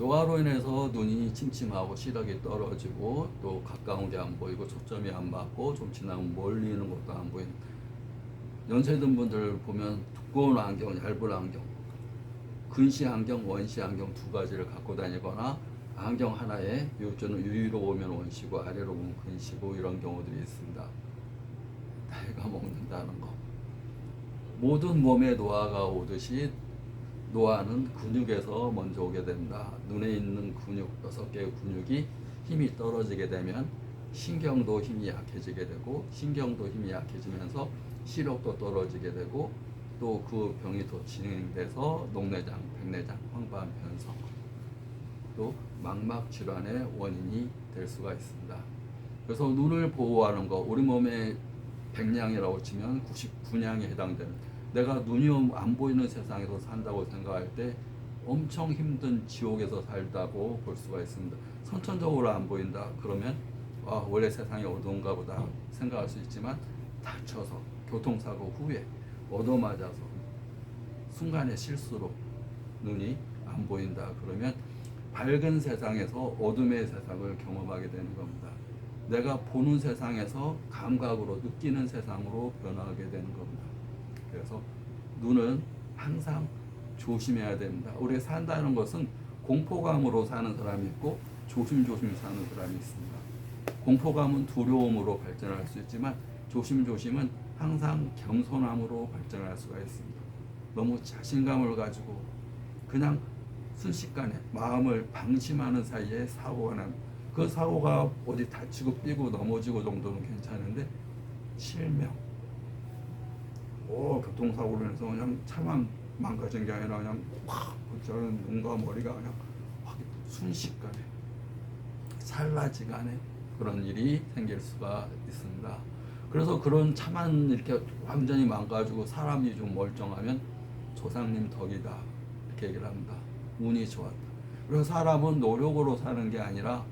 노화로 인해서 눈이 침침하고 시력이 떨어지고 또 가까운 게 안 보이고 초점이 안 맞고 좀 지나면 멀리 있는 것도 안 보이는 연세 든 분들 보면 두꺼운 안경, 얇은 안경, 근시 안경, 원시 안경 두 가지를 갖고 다니거나 안경 하나에 요즘은 위로 보면 원시고 아래로 보면 근시고 이런 경우들이 있습니다. 나이가 먹는다는 거. 모든 몸에 노화가 오듯이 노화는 근육에서 먼저 오게 된다. 눈에 있는 근육 여섯 개의 근육이 힘이 떨어지게 되면 신경도 힘이 약해지게 되고 신경도 힘이 약해지면서 시력도 떨어지게 되고 또 그 병이 더 진행돼서 녹내장, 백내장, 황반 변성 또 망막 질환의 원인이 될 수가 있습니다. 그래서 눈을 보호하는 거 우리 몸에 100냥이라고 치면 99냥에 해당되는 내가 눈이 안 보이는 세상에서 산다고 생각할 때 엄청 힘든 지옥에서 살다고 볼 수가 있습니다. 선천적으로 안 보인다 그러면 아, 원래 세상이 어두운가 보다 생각할 수 있지만 다쳐서 교통사고 후에 얻어맞아서 순간의 실수로 눈이 안 보인다 그러면 밝은 세상에서 어둠의 세상을 경험하게 되는 겁니다. 내가 보는 세상에서 감각으로 느끼는 세상으로 변화하게 되는 겁니다. 그래서 눈은 항상 조심해야 됩니다. 우리가 산다는 것은 공포감으로 사는 사람이 있고 조심조심 사는 사람이 있습니다. 공포감은 두려움으로 발전할 수 있지만 조심조심은 항상 겸손함으로 발전할 수가 있습니다. 너무 자신감을 가지고 그냥 순식간에 마음을 방심하는 사이에 사고가 납니다. 그 사고가 어디 다치고 삐고 넘어지고 정도는 괜찮은데 실명, 오 교통사고로 인해서 그냥 차만 망가진 게 아니라 그냥 확 저는 눈과 머리가 그냥 확 순식간에 살라지간에 그런 일이 생길 수가 있습니다. 그래서 그런 차만 이렇게 완전히 망가지고 사람이 좀 멀쩡하면 조상님 덕이다 이렇게 얘기를 합니다. 운이 좋았다. 그래서 사람은 노력으로 사는 게 아니라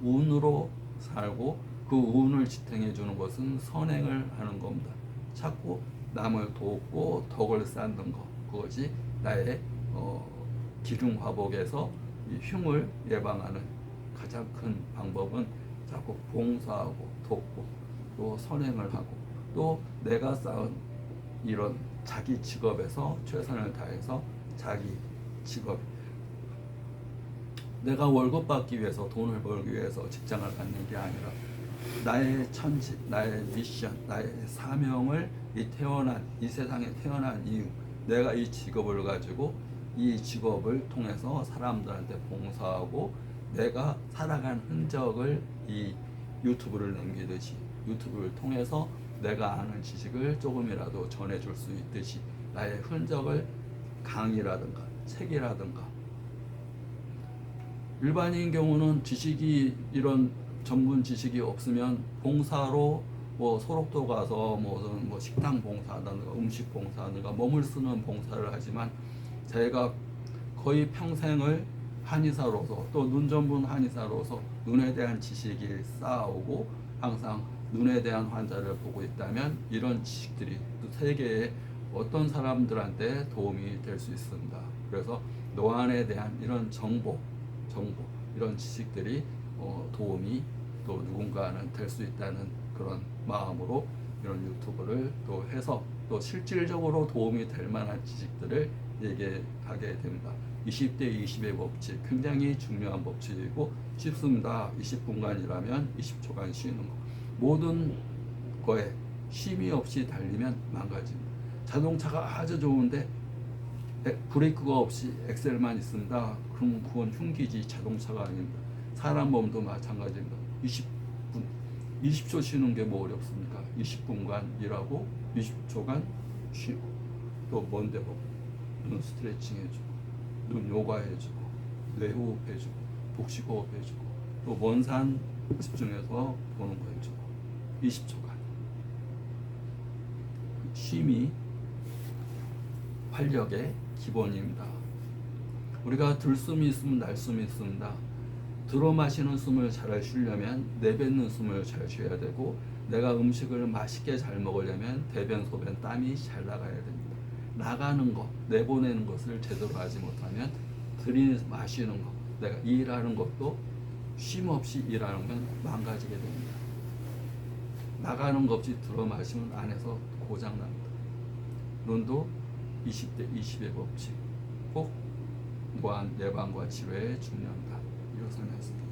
운으로 살고 그 운을 지탱해 주는 것은 선행을 하는 겁니다. 자꾸 남을 돕고 덕을 쌓는 것 그것이 나의 어, 기중 화복에서 이 흉을 예방하는 가장 큰 방법은 자꾸 봉사하고 돕고 또 선행을 하고 또 내가 쌓은 이런 자기 직업에서 최선을 다해서 자기 직업. 내가 월급 받기 위해서 돈을 벌기 위해서 직장을 갖는 게 아니라 나의 천직, 나의 미션, 나의 사명을 이 태어난 이 세상에 태어난 이유, 내가 이 직업을 가지고 이 직업을 통해서 사람들한테 봉사하고 내가 살아간 흔적을 이 유튜브를 남기듯이 유튜브를 통해서 내가 아는 지식을 조금이라도 전해줄 수 있듯이 나의 흔적을 강의라든가 책이라든가. 일반인 경우는 지식이 이런 전문 지식이 없으면 봉사로 뭐 소록도 가서 뭐, 무슨 뭐 식당 봉사하든가 음식 봉사하든가 몸을 쓰는 봉사를 하지만 제가 거의 평생을 한의사로서 또 눈 전문 한의사로서 눈에 대한 지식이 쌓아오고 항상 눈에 대한 환자를 보고 있다면 이런 지식들이 또 세계에 어떤 사람들한테 도움이 될 수 있습니다. 그래서 노안에 대한 이런 정보, 정보 이런 지식들이 어, 도움이 또 누군가는 될 수 있다는 그런 마음으로 이런 유튜브를 또 해서 또 실질적으로 도움이 될 만한 지식들을 얘기하게 됩니다. 20대 20의 법칙 굉장히 중요한 법칙이고 쉽습니다. 20분간이라면 20초간 쉬는 거. 모든 거에 쉼이 없이 달리면 망가집니다. 자동차가 아주 좋은데 에- 브레이크가 없이 엑셀만 있습니다. 그럼 그건 흉기지 자동차가 아닙니다. 사람 몸도 마찬가지입니다. 20분, 20초 쉬는 게 뭐 어렵습니까? 20분간 일하고 20초간 쉬고 또 먼데 보고 눈 스트레칭 해주고 눈 요가 해주고 뇌 호흡 해주고 복식 호흡 해주고 또먼산 집중해서 보는 거 해주고 20초간 쉼이 활력의 기본입니다. 우리가 들숨이 있으면 날숨이 있습니다. 들어 마시는 숨을 잘 쉬려면 내뱉는 숨을 잘 쉬어야 되고 내가 음식을 맛있게 잘 먹으려면 대변, 소변, 땀이 잘 나가야 됩니다. 나가는 것, 내보내는 것을 제대로 하지 못하면 들이 마시는 것, 내가 일하는 것도 쉼 없이 일하면 망가지게 됩니다. 나가는 것 없이 들어 마시면 안에서 고장납니다. 논도 20대 20의 법칙 꼭 노안 예방과 치료에 중요합니다. よろしくお